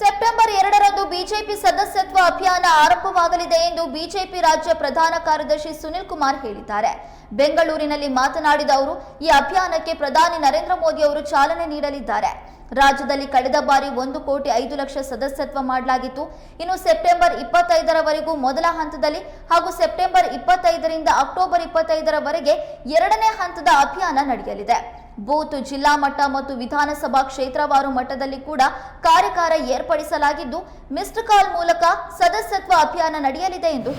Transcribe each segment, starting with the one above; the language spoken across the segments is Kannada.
ಸೆಪ್ಟೆಂಬರ್ ಎರಡರಂದು ಬಿಜೆಪಿ ಸದಸ್ಯತ್ವ ಅಭಿಯಾನ ಆರಂಭವಾಗಲಿದೆ ಎಂದು ಬಿಜೆಪಿ ರಾಜ್ಯ ಪ್ರಧಾನ ಕಾರ್ಯದರ್ಶಿ ಸುನಿಲ್ ಕುಮಾರ್ ಹೇಳಿದ್ದಾರೆ. ಬೆಂಗಳೂರಿನಲ್ಲಿ ಮಾತನಾಡಿದ ಅವರು, ಈ ಅಭಿಯಾನಕ್ಕೆ ಪ್ರಧಾನಿ ನರೇಂದ್ರ ಮೋದಿ ಅವರು ಚಾಲನೆ ನೀಡಲಿದ್ದಾರೆ. ರಾಜ್ಯದಲ್ಲಿ ಕಳೆದ ಬಾರಿ ಒಂದು ಕೋಟಿ ಐದು ಲಕ್ಷ ಸದಸ್ಯತ್ವ ಮಾಡಲಾಗಿತ್ತು. ಇನ್ನು ಸೆಪ್ಟೆಂಬರ್ ಇಪ್ಪತ್ತೈದರವರೆಗೂ ಮೊದಲ ಹಂತದಲ್ಲಿ ಹಾಗೂ ಸೆಪ್ಟೆಂಬರ್ ಇಪ್ಪತ್ತೈದರಿಂದ ಅಕ್ಟೋಬರ್ ಇಪ್ಪತ್ತೈದರವರೆಗೆ ಎರಡನೇ ಹಂತದ ಅಭಿಯಾನ ನಡೆಯಲಿದೆ. ಬೂತ್ ಜಿಲ್ಲಾ ಮಟ್ಟ ಮತ್ತು ವಿಧಾನಸಭಾ ಕ್ಷೇತ್ರವಾರು ಮಟ್ಟದಲ್ಲಿ ಕೂಡ ಕಾರ್ಯಕಾರ ಏರ್ಪಡಿಸಲಾಗಿದ್ದು, ಮಿಸ್ಡ್ ಕಾಲ್ ಮೂಲಕ ಸದಸ್ಯತ್ವ ಅಭಿಯಾನ ನಡೆಯಲಿದೆ ಎಂದು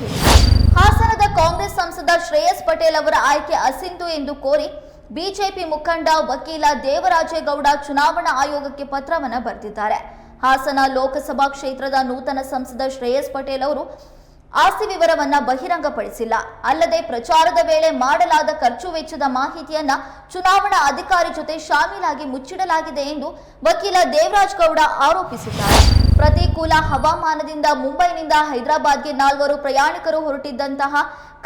ಹಾಸನದ ಕಾಂಗ್ರೆಸ್ ಸಂಸದ ಶ್ರೇಯಸ್ ಪಟೇಲ್ ಅವರ ಆಯ್ಕೆ ಅಸಿಂಧು ಎಂದು ಕೋರಿ ಬಿಜೆಪಿ ಮುಖಂಡ ವಕೀಲ ದೇವರಾಜೇಗೌಡ ಚುನಾವಣಾ ಆಯೋಗಕ್ಕೆ ಪತ್ರವನ್ನು ಬರೆದಿದ್ದಾರೆ. ಹಾಸನ ಲೋಕಸಭಾ ಕ್ಷೇತ್ರದ ನೂತನ ಸಂಸದ ಶ್ರೇಯಸ್ ಪಟೇಲ್ ಅವರು ಆಸ್ತಿ ವಿವರವನ್ನ ಬಹಿರಂಗಪಡಿಸಿಲ್ಲ. ಅಲ್ಲದೆ ಪ್ರಚಾರದ ವೇಳೆ ಮಾಡಲಾದ ಖರ್ಚು ವೆಚ್ಚದ ಮಾಹಿತಿಯನ್ನ ಚುನಾವಣಾ ಅಧಿಕಾರಿ ಜೊತೆ ಶಾಮೀಲಾಗಿ ಮುಚ್ಚಿಡಲಾಗಿದೆ ಎಂದು ವಕೀಲ ದೇವರಾಜ್ ಗೌಡ ಆರೋಪಿಸಿದ್ದಾರೆ. ಪ್ರತಿಕೂಲ ಹವಾಮಾನದಿಂದ ಮುಂಬೈನಿಂದ ಹೈದರಾಬಾದ್ಗೆ ನಾಲ್ವರು ಪ್ರಯಾಣಿಕರು ಹೊರಟಿದ್ದಂತಹ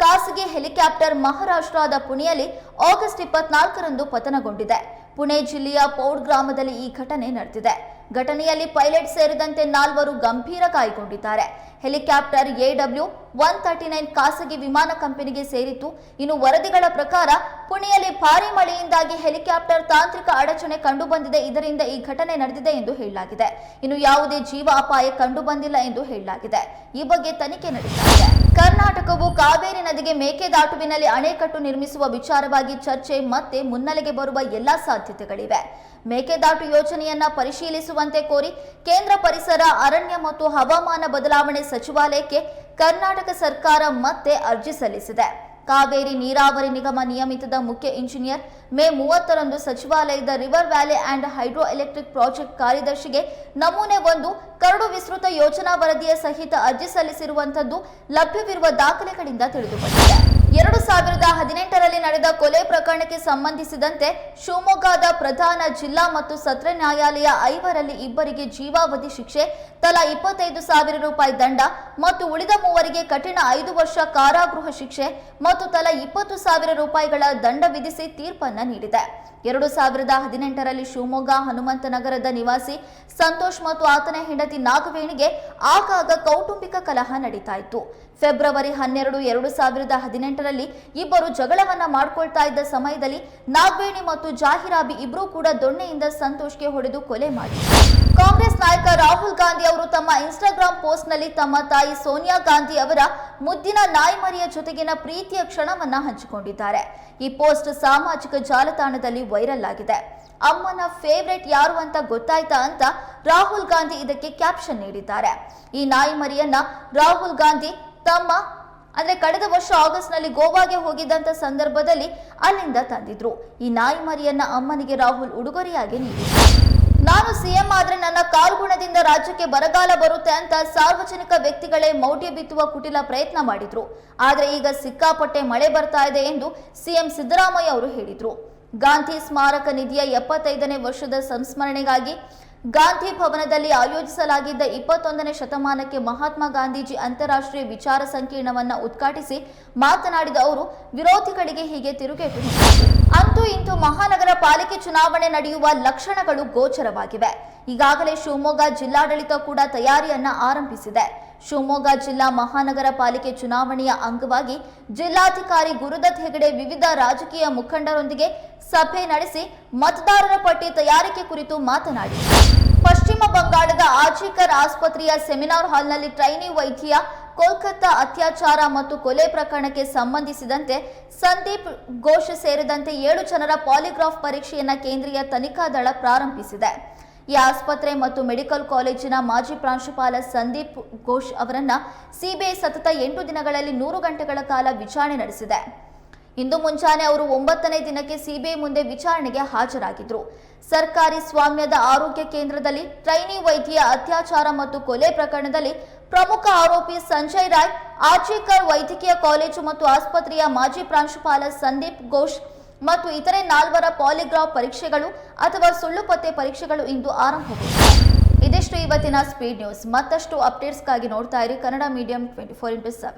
ಖಾಸಗಿ ಹೆಲಿಕಾಪ್ಟರ್ ಮಹಾರಾಷ್ಟ್ರದ ಪುಣೆಯಲ್ಲಿ ಆಗಸ್ಟ್ ಇಪ್ಪತ್ನಾಲ್ಕರಂದು ಪತನಗೊಂಡಿದೆ. ಪುಣೆ ಜಿಲ್ಲೆಯ ಪೌಡ್ ಗ್ರಾಮದಲ್ಲಿ ಈ ಘಟನೆ ನಡೆದಿದೆ. ಘಟನೆಯಲ್ಲಿ ಪೈಲಟ್ ಸೇರಿದಂತೆ ನಾಲ್ವರು ಗಂಭೀರ ಗಾಯಗೊಂಡಿದ್ದಾರೆ. Helicopter AW one thirty nine ಖಾಸಗಿ ವಿಮಾನ ಕಂಪನಿಗೆ ಸೇರಿತ್ತು. ಇನ್ನು ವರದಿಗಳ ಪ್ರಕಾರ ಪುಣೆಯಲ್ಲಿ ಭಾರಿ ಮಳೆಯಿಂದಾಗಿ ಹೆಲಿಕಾಪ್ಟರ್ ತಾಂತ್ರಿಕ ಅಡಚಣೆ ಕಂಡುಬಂದಿದೆ. ಇದರಿಂದ ಈ ಘಟನೆ ನಡೆದಿದೆ ಎಂದು ಹೇಳಲಾಗಿದೆ. ಇನ್ನು ಯಾವುದೇ ಜೀವ ಅಪಾಯ ಕಂಡುಬಂದಿಲ್ಲ ಎಂದು ಹೇಳಲಾಗಿದೆ. ಈ ಬಗ್ಗೆ ತನಿಖೆ ನಡೆಸಲಾಗಿದೆ. ಕರ್ನಾಟಕವು ಕಾವೇರಿ ನದಿಗೆ ಮೇಕೆದಾಟುವಿನಲ್ಲಿ ಅಣೆಕಟ್ಟು ನಿರ್ಮಿಸುವ ವಿಚಾರವಾಗಿ ಚರ್ಚೆ, ಮತ್ತೆ ಮುನ್ನೆಲೆಗೆ ಬರುವ ಎಲ್ಲಾ ಸಾಧ್ಯತೆಗಳಿವೆ. ಮೇಕೆದಾಟು ಯೋಜನೆಯನ್ನ ಪರಿಶೀಲಿಸುವಂತೆ ಕೋರಿ ಕೇಂದ್ರ ಪರಿಸರ, ಅರಣ್ಯ ಮತ್ತು ಹವಾಮಾನ ಬದಲಾವಣೆ ಸಚಿವಾಲಯಕ್ಕೆ ಕರ್ನಾಟಕ ಸರ್ಕಾರ ಮತ್ತೆ ಅರ್ಜಿ ಸಲ್ಲಿಸಿದೆ. ಕಾವೇರಿ ನೀರಾವರಿ ನಿಗಮ ನಿಯಮಿತದ ಮುಖ್ಯ ಇಂಜಿನಿಯರ್ ಮೇ ಮೂವತ್ತರಂದು ಸಚಿವಾಲಯದ river valley and hydroelectric project ಕಾರ್ಯದರ್ಶಿಗೆ ನಮೂನೆ ಒಂದು ಕರಡು ವಿಸ್ತೃತ ಯೋಜನಾ ವರದಿಯ ಸಹಿತ ಅರ್ಜಿ ಸಲ್ಲಿಸಿರುವಂತದ್ದು ಲಭ್ಯವಿರುವ ದಾಖಲೆಗಳಿಂದ ತಿಳಿದುಬಂದಿದೆ. ಎರಡು ಸಾವಿರದ ನಡೆದ ಕೊಲೆ ಪ್ರಕರಣಕ್ಕೆ ಸಂಬಂಧಿಸಿದಂತೆ ಶಿವಮೊಗ್ಗದ ಪ್ರಧಾನ ಜಿಲ್ಲಾ ಮತ್ತು ಸತ್ರ ನ್ಯಾಯಾಲಯ ಐವರಲ್ಲಿ ಇಬ್ಬರಿಗೆ ಜೀವಾವಧಿ ಶಿಕ್ಷೆ, ತಲಾ ಇಪ್ಪತ್ತೈದು ಸಾವಿರ ರೂಪಾಯಿ ದಂಡ ಮತ್ತು ಉಳಿದ ಮೂವರಿಗೆ ಕಠಿಣ ಐದು ವರ್ಷ ಕಾರಾಗೃಹ ಶಿಕ್ಷೆ ಮತ್ತು ತಲಾ ಇಪ್ಪತ್ತು ಸಾವಿರ ರೂಪಾಯಿಗಳ ದಂಡ ವಿಧಿಸಿ ತೀರ್ಪನ್ನು ನೀಡಿದೆ. ಎರಡು ಸಾವಿರದ ಹದಿನೆಂಟರಲ್ಲಿ ಶಿವಮೊಗ್ಗ ಹನುಮಂತನಗರದ ನಿವಾಸಿ ಸಂತೋಷ್ ಮತ್ತು ಆತನ ಹೆಂಡತಿ ನಾಗವೇಣಿಗೆ ಆಗಾಗ ಕೌಟುಂಬಿಕ ಕಲಹ ನಡೀತಾ ಇತ್ತು. ಫೆಬ್ರವರಿ ಹನ್ನೆರಡು, ಎರಡು ಸಾವಿರದ ಹದಿನೆಂಟರಲ್ಲಿ ಇಬ್ಬರು ಜಗಳವನ್ನ ಮಾಡಿಕೊಳ್ತಾ ಇದ್ದ ಸಮಯದಲ್ಲಿ ನಾಗವೇಣಿ ಮತ್ತು ಜಾಹಿರಾಬಿ ಇಬ್ಬರೂ ಕೂಡ ದೊಣ್ಣೆಯಿಂದ ಸಂತೋಷ್ಗೆ ಹೊಡೆದು ಕೊಲೆ ಮಾಡಿ. ಕಾಂಗ್ರೆಸ್ ನಾಯಕ ರಾಹುಲ್ ಗಾಂಧಿ ಅವರು ತಮ್ಮ ಇನ್ಸ್ಟಾಗ್ರಾಂ ಪೋಸ್ಟ್ನಲ್ಲಿ ತಮ್ಮ ತಾಯಿ ಸೋನಿಯಾ ಗಾಂಧಿ ಅವರ ಮುದ್ದಿನ ನಾಯಿಮರಿಯ ಜೊತೆಗಿನ ಪ್ರೀತಿಯ ಕ್ಷಣವನ್ನ ಹಂಚಿಕೊಂಡಿದ್ದಾರೆ. ಈ ಪೋಸ್ಟ್ ಸಾಮಾಜಿಕ ಜಾಲತಾಣದಲ್ಲಿ ವೈರಲ್ ಆಗಿದೆ. ಅಮ್ಮನ ಫೇವ್ರೆಟ್ ಯಾರು ಅಂತ ಗೊತ್ತಾಯ್ತಾ ಅಂತ ರಾಹುಲ್ ಗಾಂಧಿ ಇದಕ್ಕೆ ಕ್ಯಾಪ್ಷನ್ ನೀಡಿದ್ದಾರೆ. ಈ ನಾಯಿಮರಿಯನ್ನ ರಾಹುಲ್ ಗಾಂಧಿ ತಮ್ಮ, ಅಂದ್ರೆ ಕಳೆದ ವರ್ಷ ಆಗಸ್ಟ್ನಲ್ಲಿ ಗೋವಾಗೆ ಹೋಗಿದ್ದಂತ ಸಂದರ್ಭದಲ್ಲಿ ಅಲ್ಲಿಂದ ತಂದಿದ್ರು. ಈ ನಾಯಿ ಮರಿಯನ್ನ ಅಮ್ಮನಿಗೆ ರಾಹುಲ್ ಉಡುಗೊರೆಯಾಗಿ ನೀಡಿದ್ರು. ನಾನು ಸಿಎಂ ಆದ್ರೆ ನನ್ನ ಕಾಲ್ಗುಣದಿಂದ ರಾಜ್ಯಕ್ಕೆ ಬರಗಾಲ ಬರುತ್ತೆ ಅಂತ ಸಾರ್ವಜನಿಕ ವ್ಯಕ್ತಿಗಳೇ ಮೌಢ್ಯ ಬಿತ್ತುವ ಕುಟಿಲ ಪ್ರಯತ್ನ ಮಾಡಿದ್ರು. ಆದ್ರೆ ಈಗ ಸಿಕ್ಕಾಪಟ್ಟೆ ಮಳೆ ಬರ್ತಾ ಇದೆ ಎಂದು ಸಿಎಂ ಸಿದ್ದರಾಮಯ್ಯ ಅವರು ಹೇಳಿದ್ರು. ಗಾಂಧಿ ಸ್ಮಾರಕ ನಿಧಿಯ ಎಪ್ಪತ್ತೈದನೇ ವರ್ಷದ ಸಂಸ್ಮರಣೆಗಾಗಿ ಗಾಂಧಿ ಭವನದಲ್ಲಿ ಆಯೋಜಿಸಲಾಗಿದ್ದ ಇಪ್ಪತ್ತೊಂದನೇ ಶತಮಾನಕ್ಕೆ ಮಹಾತ್ಮ ಗಾಂಧೀಜಿ ಅಂತಾರಾಷ್ಟ್ರೀಯ ವಿಚಾರ ಸಂಕಿರಣವನ್ನ ಉದ್ಘಾಟಿಸಿ ಮಾತನಾಡಿದ ಅವರು, ವಿರೋಧಿಗಳಿಗೆ ಹೀಗೆ ತಿರುಗೇಟು. ಅಂತೂ ಇಂದು ಮಹಾನಗರ ಪಾಲಿಕೆ ಚುನಾವಣೆ ನಡೆಯುವ ಲಕ್ಷಣಗಳು ಗೋಚರವಾಗಿವೆ ಈಗಾಗಲೇ ಶಿವಮೊಗ್ಗ ಜಿಲ್ಲಾಡಳಿತ ಕೂಡ ತಯಾರಿಯನ್ನ ಆರಂಭಿಸಿದೆ ಶಿವಮೊಗ್ಗ ಜಿಲ್ಲಾ ಮಹಾನಗರ ಪಾಲಿಕೆ ಚುನಾವಣೆಯ ಅಂಗವಾಗಿ ಜಿಲ್ಲಾಧಿಕಾರಿ ಗುರುದತ್ ಹೆಗಡೆ ವಿವಿಧ ರಾಜಕೀಯ ಮುಖಂಡರೊಂದಿಗೆ ಸಭೆ ನಡೆಸಿ ಮತದಾರರ ಪಟ್ಟಿ ತಯಾರಿಕೆ ಕುರಿತು ಮಾತನಾಡಿ. ಪಶ್ಚಿಮ ಬಂಗಾಳದ ಆಜಿಕರ್ ಆಸ್ಪತ್ರೆಯ ಸೆಮಿನಾರ್ ಹಾಲ್ನಲ್ಲಿ ಟ್ರೈನಿ ವೈದ್ಯ, ಕೋಲ್ಕತ್ತಾ ಅತ್ಯಾಚಾರ ಮತ್ತು ಕೊಲೆ ಪ್ರಕರಣಕ್ಕೆ ಸಂಬಂಧಿಸಿದಂತೆ ಸಂದೀಪ್ ಘೋಷ್ ಸೇರಿದಂತೆ ಏಳು ಜನರ ಪಾಲಿಗ್ರಾಫ್ ಪರೀಕ್ಷೆಯನ್ನು ಕೇಂದ್ರೀಯ ತನಿಖಾ ದಳ ಪ್ರಾರಂಭಿಸಿದೆ. ಈ ಆಸ್ಪತ್ರೆ ಮತ್ತು ಮೆಡಿಕಲ್ ಕಾಲೇಜಿನ ಮಾಜಿ ಪ್ರಾಂಶುಪಾಲ ಸಂದೀಪ್ ಘೋಷ್ ಅವರನ್ನ ಸಿಬಿಐ ಸತತ ಎಂಟು ದಿನಗಳಲ್ಲಿ ನೂರು ಗಂಟೆಗಳ ಕಾಲ ವಿಚಾರಣೆ ನಡೆಸಿದೆ. ಇಂದು ಮುಂಜಾನೆ ಅವರು ಒಂಬತ್ತನೇ ದಿನಕ್ಕೆ ಸಿಬಿಐ ಮುಂದೆ ವಿಚಾರಣೆಗೆ ಹಾಜರಾಗಿದ್ರು. ಸರ್ಕಾರಿ ಸ್ವಾಮ್ಯದ ಆರೋಗ್ಯ ಕೇಂದ್ರದಲ್ಲಿ ಟ್ರೈನಿ ವೈದ್ಯ ಅತ್ಯಾಚಾರ ಮತ್ತು ಕೊಲೆ ಪ್ರಕರಣದಲ್ಲಿ ಪ್ರಮುಖ ಆರೋಪಿ ಸಂಜಯ್ ರಾಯ್, ಆಚೇಕರ್ ವೈದ್ಯಕೀಯ ಕಾಲೇಜು ಮತ್ತು ಆಸ್ಪತ್ರೆಯ ಮಾಜಿ ಪ್ರಾಂಶುಪಾಲ ಸಂದೀಪ್ ಘೋಷ್ ಮತ್ತು ಇತರೆ ನಾಲ್ವರ ಪಾಲಿಗ್ರಾಫ್ ಪರೀಕ್ಷೆಗಳು ಅಥವಾ ಸುಳ್ಳು ಪತ್ತೆ ಪರೀಕ್ಷೆಗಳು ಇಂದು ಆರಂಭಗೊಂಡಿವೆ. ಇದಿಷ್ಟು ಇವತ್ತಿನ ಸ್ಪೀಡ್ ನ್ಯೂಸ್. ಮತ್ತಷ್ಟು ಅಪ್ಡೇಟ್ಸ್ಗಾಗಿ ನೋಡ್ತಾ ಇರಿ Kannada medium twenty four into seven.